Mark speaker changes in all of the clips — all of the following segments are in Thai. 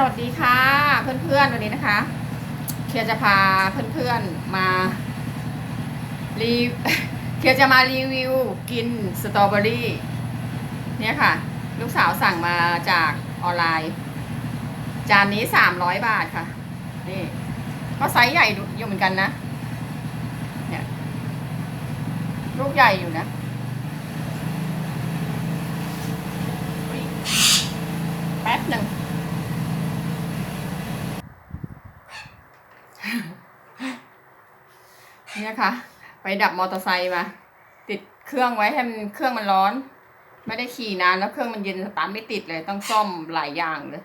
Speaker 1: สวัสดีค่ะ เพื่อนๆวันนี้นะคะเคียร์จะพาเพื่อนๆมารีเคียร์จะมารีวิวกินสตรอเบอรี่เนี่ยค่ะ ลูกสาวสั่งมาจากออนไลน์ จานนี้สามร้อยบาทค่ะ นี่ก็ไซส์ใหญ่อยู่เหมือนกันนะเนี่ยลูกใหญ่อยู่นะอุ๊ยแป๊บหนึ่ง เนี่ยค่ะ ไปดับมอเตอร์ไซค์มา ติดเครื่องไว้ให้มันเครื่องมันร้อน ไม่ได้ขี่นานแล้วเครื่องมันเย็นสตาร์ทไม่ติดเลยต้องซ่อมหลายอย่างเลย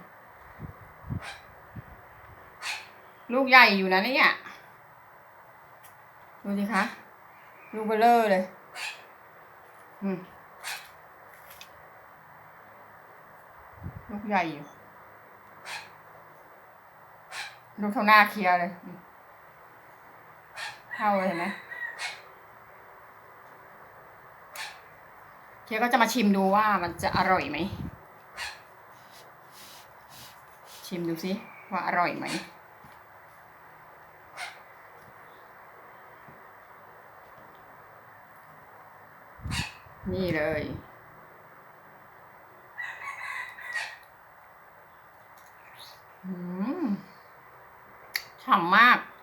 Speaker 1: ลูกใหญ่อยู่นะเนี่ยดูสิคะลูกเบลเลอร์เลยอืมลูกใหญ่อยู่ลูกเท่าหน้าเคลียร์เลย เท่าเลยเห็นไหมเคียก็จะมาชิมดูว่ามันจะอร่อยไหม ชิมดูสิว่าอร่อยไหมนี่เลย อืมฉ่ำมาก อืม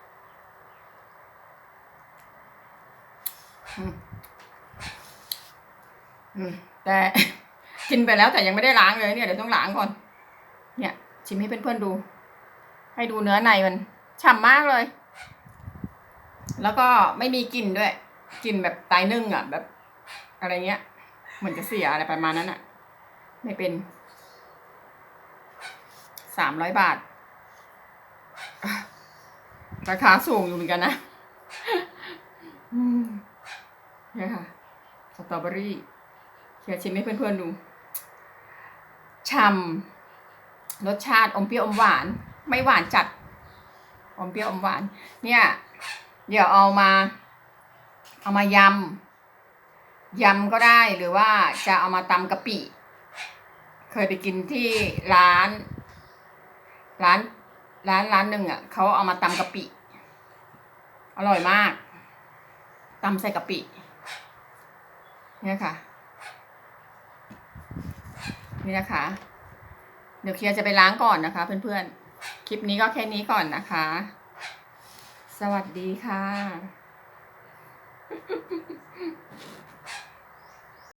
Speaker 1: อืม แต่กินไปแล้วแต่ยังไม่ได้ล้างเลยเนี่ยเดี๋ยวต้องล้างก่อน เนี่ยชิมให้เพื่อนๆดู ให้ดูเนื้อในมันฉ่ำมากเลย แล้วก็ไม่มีกลิ่นด้วยกลิ่นแบบตายนึ่งอะ แบบ อะไรเงี้ยเหมือนจะเสียอะไรประมาณนั้นอะ ไม่เป็นสามร้อยบาท ราคาสูงอยู่เหมือนกันนะ อืมเนี่ยค่ะ ส ตรอเบอรี่เชียร์ชิมให้เพื่อนๆดูฉ่ำรสชาติอมเปรี้ยวอมหวาน ไม่หวานจัด อมเปรี้ยวอมหวาน เนี่ย เดี๋ยวเอามา เอามายำยำก็ได้หรือว่าจะเอามาตำกะปิ เคยไปกินที่ร้าน ร้าน ร้านร้านหนึ่งอะเขาเอามาตำกะปิ อร่อยมากตำใส่กะปิ นี่ค่ะ นี่นะคะ เดี๋ยวเคลียร์จะไปล้างก่อนนะคะ เพื่อนๆ คลิปนี้ก็แค่นี้ก่อนนะคะ สวัสดีค่ะ